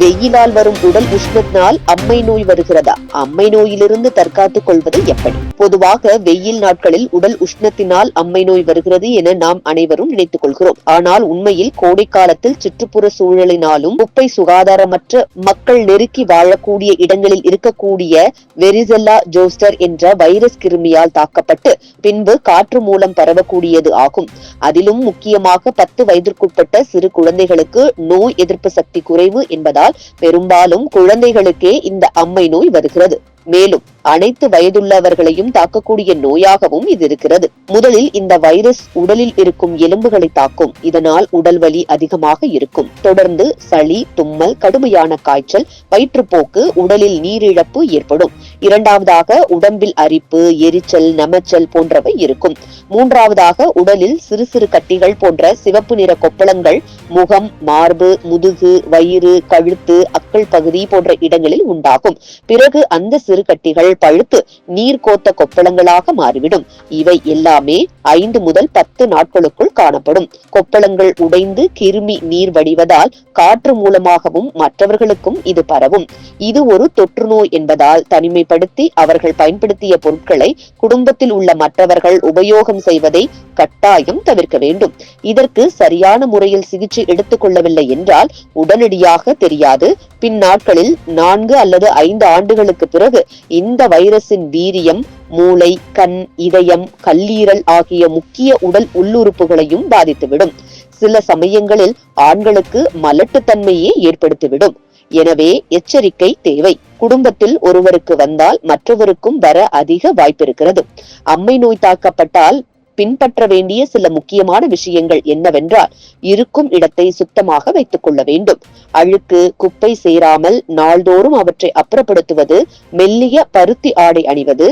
வெயிலால் வரும் உடல் உஷ்ணத்தினால் அம்மை நோய் வருகிறதா? அம்மை நோயிலிருந்து தற்காத்துக் கொள்வது எப்படி? பொதுவாக வெயில் நாட்களில் உடல் உஷ்ணத்தினால் அம்மை நோய் வருகிறது என நாம் அனைவரும் நினைத்துக் கொள்கிறோம். ஆனால் உண்மையில் கோடை காலத்தில் சுற்றுப்புற சூழலினாலும் குப்பை சுகாதாரமற்ற மக்கள் நெருக்கி வாழக்கூடிய இடங்களில் இருக்கக்கூடிய வெரிசெல்லா ஜோஸ்டர் என்ற வைரஸ் கிருமியால் தாக்கப்பட்டு பின்பு காற்று மூலம் பரவக்கூடியது ஆகும். அதிலும் முக்கியமாக பத்து வயதிற்குட்பட்ட சிறு குழந்தைகளுக்கு நோய் எதிர்ப்பு சக்தி குறைவு என்பதால் பெரும்பாலும் குழந்தைகளுக்கே இந்த அம்மை நோய் வருகிறது. மேலும் அனைத்து வயதுள்ளவர்களையும் தாக்கக்கூடிய நோயாகவும் இது இருக்கிறது. முதலில் இந்த வைரஸ் உடலில் இருக்கும் எலும்புகளை தாக்கும். இதனால் உடல் வலி அதிகமாக இருக்கும். தொடர்ந்து சளி தும்மல் கடுமையான காய்ச்சல் வயிற்றுப்போக்கு உடலில் நீரிழப்பு ஏற்படும். இரண்டாவதாக உடம்பில் அரிப்பு எரிச்சல் நமச்சல் போன்றவை இருக்கும். மூன்றாவதாக உடலில் சிறு சிறு கட்டிகள் போன்ற சிவப்பு நிற கொப்பளங்கள் முகம் மார்பு முதுகு வயிறு கழுத்து அக்கள் பகுதி போன்ற இடங்களில் உண்டாகும். பிறகு அந்த சிறு கட்டிகள் பழுத்து நீர் கோத்த கொப்பளங்களாக மாறிவிடும். இவை எல்லாமே ஐந்து முதல் பத்து நாட்களுக்குள் காணப்படும். கொப்பளங்கள் உடைந்து கிருமி நீர் வடிவதால் காற்று மூலமாகவும் மற்றவர்களுக்கும் இது பரவும். இது ஒரு தொற்று நோய் என்பதால் தனிமைப்படுத்தி அவர்கள் பயன்படுத்திய பொருட்களை குடும்பத்தில் உள்ள மற்றவர்கள் உபயோகம் செய்வதை கட்டாயம் தவிர்க்க வேண்டும். இதற்கு சரியான முறையில் சிகிச்சை எடுத்துக் கொள்ளவில்லை என்றால் உடனடியாக தெரியாது. பின் நாட்களில் நான்கு அல்லது ஐந்து ஆண்டுகளுக்கு பிறகு இந்த வைரஸின் வீரியம் மூளை கண் இதயம் கல்லீரல் ஆகிய முக்கிய உடல் உள்ளுறுப்புகளையும் பாதித்துவிடும். சில சமயங்களில் ஆண்களுக்கு மலட்டுத்தன்மையே ஏற்படுத்திவிடும். எனவே எச்சரிக்கை தேவை. குடும்பத்தில் ஒருவருக்கு வந்தால் மற்றவருக்கும் வர அதிக வாய்ப்பிருக்கிறது. அம்மை நோய் தாக்கப்பட்டால் பின்பற்ற வேண்டிய சில முக்கியமான விஷயங்கள் என்னவென்றால் இருக்கும் இடத்தை சுத்தமாக வைத்துக் கொள்ள வேண்டும். அழுக்கு குப்பை சேராமல் நாள்தோறும் அவற்றை அப்புறப்படுத்துவது மெல்லிய பருத்தி ஆடை அணிவது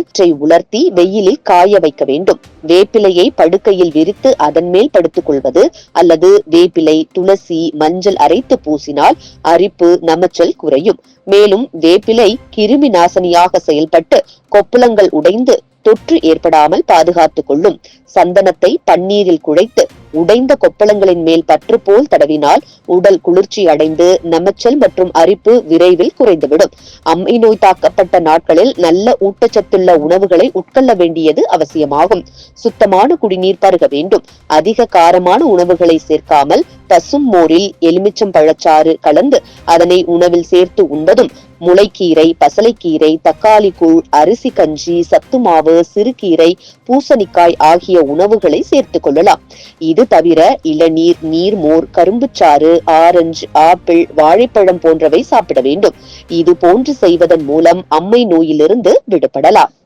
உலர்த்தி வெயிலில் காய வைக்க வேண்டும். வேப்பிலையை படுக்கையில் விரித்து அதன் மேல் படுத்துக் கொள்வது அல்லது வேப்பிலை துளசி மஞ்சள் அரைத்து பூசினால் அரிப்பு நமச்சல் குறையும். மேலும் வேப்பிலை கிருமி நாசினியாக செயல்பட்டு கொப்புளங்கள் உடைந்து தொற்று ஏற்படாமல் பாதுகாத்துக் கொள்ளும். சந்தனத்தை பன்னீரில் குழைத்து உடைந்த கொப்பளங்களின் மேல் பற்று போல் தடவினால் உடல் குளிர்ச்சி அடைந்து நமச்சல் மற்றும் அரிப்பு விரைவில் குறைந்துவிடும். அம்மை நோய் தாக்கப்பட்ட நாட்களில் நல்ல ஊட்டச்சத்துள்ள உணவுகளை உட்கொள்ள வேண்டியது அவசியமாகும். சுத்தமான குடிநீர் பருக வேண்டும். அதிக காரமான உணவுகளை சேர்க்காமல் பசும் மோரில் எலுமிச்சம் பழச்சாறு கலந்து அதனை உணவில் சேர்த்து உண்பதும் முளைக்கீரை பசலைக்கீரை தக்காளி கூழ் அரிசி கஞ்சி சத்து மாவு சிறுகீரை பூசணிக்காய் ஆகிய உணவுகளை சேர்த்துக் கொள்ளலாம். இது தவிர இளநீர் நீர்மோர் கரும்புச்சாறு ஆரஞ்சு ஆப்பிள் வாழைப்பழம் போன்றவை சாப்பிட வேண்டும். இது போன்று செய்வதன் மூலம் அம்மை நோயிலிருந்து விடுபடலாம்.